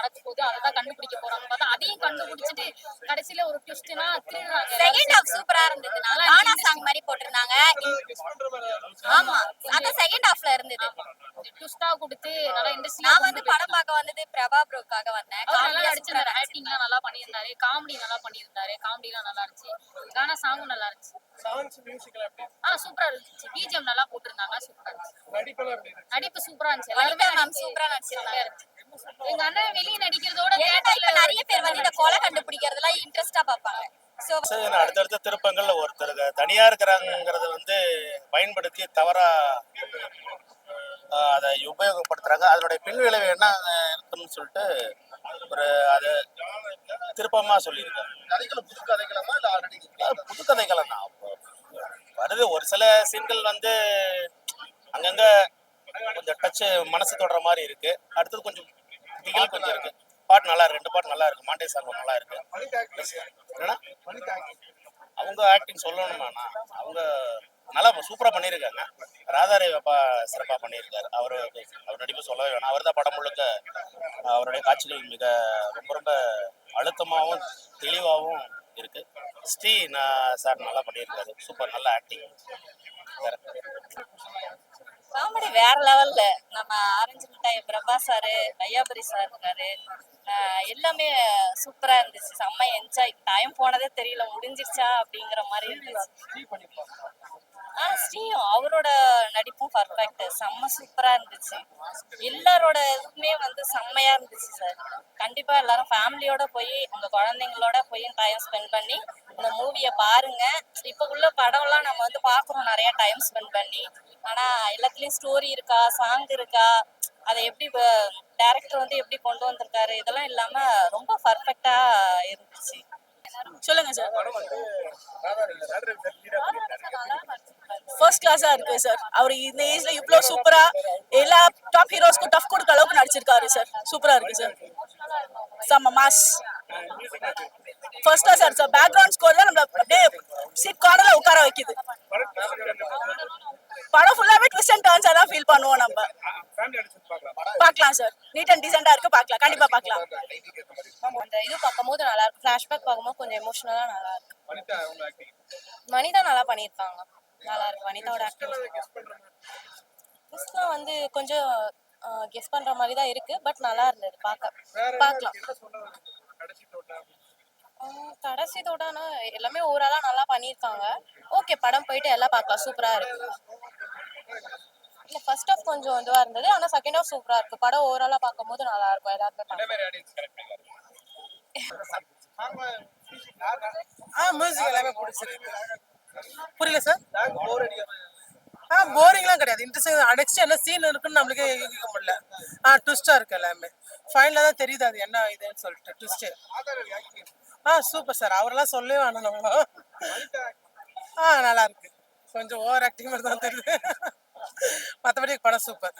நடக்க போகுது அதை தான் கண்டுபிடிக்க போறாங்க. பார்த்தா அதையும் கண்டுபிடிச்சிட்டு கடைசியில ஒரு ட்விஸ்ட்னா திருடுறாங்க. செகண்ட் ஹாஃப் சூப்பரா இருந்தது. கானா. சாங் மாதிரி போட்டிருந்தாங்க. ஆமா. அந்த செகண்ட் ஹாஃப்ல இருந்தது. ட்விஸ்டா கொடுத்து நல்லா இண்டஸ்ட்ரி நான் வந்து படம் பார்க்க வந்தது பிரபா ப்ரோக்காக வந்தேன். நல்லா நடிச்சிருந்தாரு. சூப்பரா ஆக்டிங்லாம் நல்லா பண்ணியிருந்தாரு. காமெடி நல்லா பண்ணியிருந்தாரு. காமெடிலாம் நல்லா இருந்துச்சு. கானா சாங்கும் நல்லா இருந்துச்சு. சாங்ஸ் மியூசிக்லாம் எப்படி ஆ சூப்பரா இருந்துச்சு. பிஜிஎம் நல்லா போட்டிருந்தாங்க. சூப்பரா இருந்துச்சு. நடிப்பு சூப்பரா இருந்துச்சு. எல்லாருமே சூப்பரா நடிச்சிருந்தாங்க. இருந்துச்சு. எங்க அண்ணன் வெளிய நடிக்கிறதோட ஏன்னா இப்ப நிறைய பேர் வந்து இந்த கொலை கண்டுபிடிக்கிறதுலாம் இன்ட்ரெஸ்டா பார்ப்பாங்க. சோ சரி, அடுத்தடுத்த திருப்பங்கள்ல ஒருத்தர் தனியா இருக்கிறாங்கிறத வந்து பயன்படுத்தி தவறா அதை உபயோகப்படுத்துறாங்க. அதனுடைய பின் விளைவு என்ன இருக்குன்னு சொல்லிட்டு ஒரு அது திருப்பமா சொல்லியிருக்காங்க. கதைகள் புது கதைகளமா இல்ல ஆல்ரெடி அது புது கதைகள் தான். வருது ஒரு சில சீன்கள் வந்து அங்கங்க கொஞ்சம் டச்சு மனசு தொடுற மாதிரி இருக்கு. அடுத்தது கொஞ்சம் திகில் கொஞ்சம் இருக்கு. பாட்டு நல்லா இருக்கு. ரெண்டு பாட்டு நல்லா இருக்கு. மாண்டே சாங் நல்லா இருக்கு. என்னன்னா அவங்க ஆக்டிங் சொல்லணுமாண்ணா அவங்க நல்லா சூப்பரா பண்ணியிருக்காங்க ராதாரே அப்பா சிறப்பா பண்ணியிருக்காரு அவரு அவர் நடிப்பு சொல்லவே வேணாம். அவர் தான் படம் முழுக்க அவருடைய காட்சிகள் மிக ரொம்ப ரொம்ப அழுத்தமாகவும் தெளிவாகவும் இருக்கு. ஸ்ரீ நான் சார் நல்லா பண்ணியிருக்காரு சூப்பர் நல்ல ஆக்டிங் வேற காமெடி வேற லெவல்ல நம்ம ஆரஞ்சு மிட்டாய் பிரபா சாரு ஐயாபுரி சார் இருக்காரு. எல்லாமே சூப்பரா இருந்துச்சு. செம்ம என்ஜாய் டைம் போனதே தெரியல. முடிஞ்சிருச்சா அப்படிங்கிற மாதிரி இருந்துச்சு. ஆ ஸ்ரீயும் அவரோட நடிப்பும் பர்ஃபெக்ட் செம்ம சூப்பரா இருந்துச்சு. எல்லாரோட இதுவுமே வந்து செம்மையா இருந்துச்சு சார் கண்டிப்பா எல்லாரும் ஃபேமிலியோட போய் உங்க குழந்தைங்களோட போய் டைம் ஸ்பெண்ட் பண்ணி இந்த மூவியை பாருங்க. இப்ப உள்ள படம்லாம் நம்ம வந்து பாக்குறோம் நிறைய டைம் ஸ்பெண்ட் பண்ணி. ஆனா எல்லாத்துலயும் ஸ்டோரி இருக்கா? சாங் இருக்கா? அதை எப்படி டைரக்டர் வந்து எப்படி கொண்டு வந்திருக்காரு? இதெல்லாம் இல்லாம ரொம்ப பர்ஃபெக்டா இருந்துச்சு. சொல்லுங்க சார் ஃபர்ஸ்ட் கிளாஸா இருக்கு சார் அவர் இந்த ஏஜ்ல இவ்ளோ சூப்பரா எல்லா டாப் ஹீரோஸ்க்கும் டஃப் கொடுக்க அளவுக்கு நடிச்சிருக்காரு சார் சூப்பரா இருக்கு சார் செம்ம mass first class sir sir background score தான் நம்மள அப்படியே சீட் கார்னர்ல உட்கார வைக்குது. படம் ஃபுல்லாவே ட்விஸ்ட் அண்ட் டர்ன்ஸா தான் ஃபீல் பண்ணுவோம் நம்ம. பார்க்கலாம் சார் நீட் அண்ட் டீசெண்டா இருக்கு பார்க்கலாம். கண்டிப்பா பார்க்கலாம். அந்த இது பார்க்கும்போது நல்லா இருக்கு. ஃபிளாஷ்பேக் பார்க்கும்போது கொஞ்சம் எமோஷனலா நல்லா இருக்கு. வனிதா நல்லா பண்ணியிருக்காங்க. நல்லா இருக்கு. வனிதாவோட ஆக்டிங் வந்து கொஞ்சம் கெஸ் பண்ற மாதிரி தான் இருக்கு. பட் நல்லா இருந்தது. பார்க்க பார்க்கலாம். தோடானா எல்லாமே ஓவராலா நல்லா பண்ணியிருக்காங்க. ஓகே படம் போயிட்டு எல்லாம் பார்க்கலாம். சூப்பரா இருக்கு. இல்ல ஃபர்ஸ்ட் ஆஃப் கொஞ்சம் இதுவா இருந்தது. ஆனா செகண்ட் ஆஃப் சூப்பரா இருக்கு. படம் ஓவராலா பார்க்கும்போது நல்லா இருக்கும். கரெக்ட் ஆ மியூசிக் எல்லாமே பிடிச்சிருக்கு. புரியல சார் ஆ போரிங்லாம் கிடையாது. இன்ட்ரெஸ்டிங் நெக்ஸ்ட் என்ன சீன் இருக்குன்னு நம்மளுக்கே யூகிக்க முடியல. ஆ ட்விஸ்டா இருக்கு எல்லாமே. ஃபைனலாக தான் தெரியுது அது என்ன இதுன்னு சொல்லிட்டு. ட்விஸ்ட்டு ஆ சூப்பர் சார் அவரெல்லாம் சொல்லவே வேணும் நம்ம. ஆ நல்லா இருக்கு. கொஞ்சம் ஓவர் ஆக்டிங் மாதிரி தான் தெரியுது. மற்றபடி படம் சூப்பர்